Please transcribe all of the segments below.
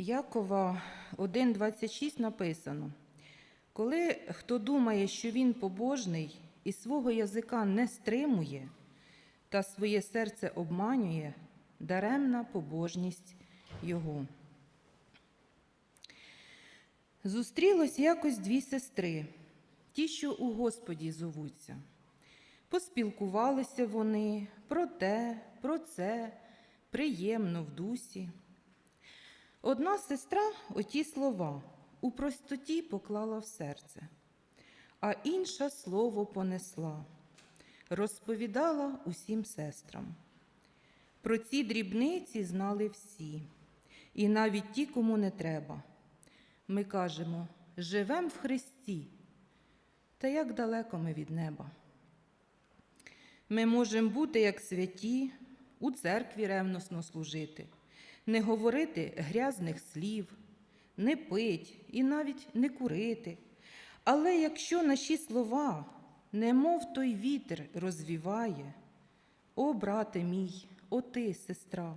Якова 1,26 написано: Коли хто думає, що він побожний і свого язика не стримує, та своє серце обманює, даремна побожність його. Зустрілось якось дві сестри, ті, що у Господі зовуться. Поспілкувалися вони про те, про це, приємно в дусі. Одна сестра оті слова у простоті поклала в серце, а інша слово понесла, розповідала усім сестрам. Про ці дрібниці знали всі, і навіть ті, кому не треба. Ми кажемо, живем в Христі, та як далеко ми від неба. Ми можемо бути як святі, у церкві ревносно служити, не говорити грязних слів, не пить і навіть не курити. Але якщо наші слова, немов той вітер розвіває, о, брате мій, о ти, сестра,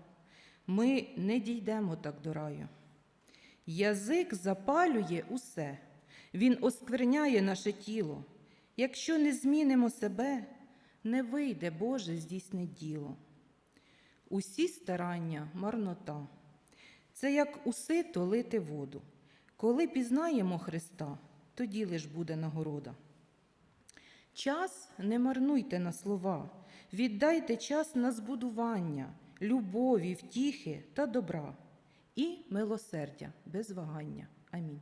ми не дійдемо так до раю. Язик запалює усе, він оскверняє наше тіло. Якщо не змінимо себе, не вийде Боже здійсне діло. Усі старання марнота. Це як у сито лити воду. Коли пізнаємо Христа, тоді лиш буде нагорода. Час не марнуйте на слова, віддайте час на збудування, любові, втіхи та добра і милосердя без вагання. Амінь.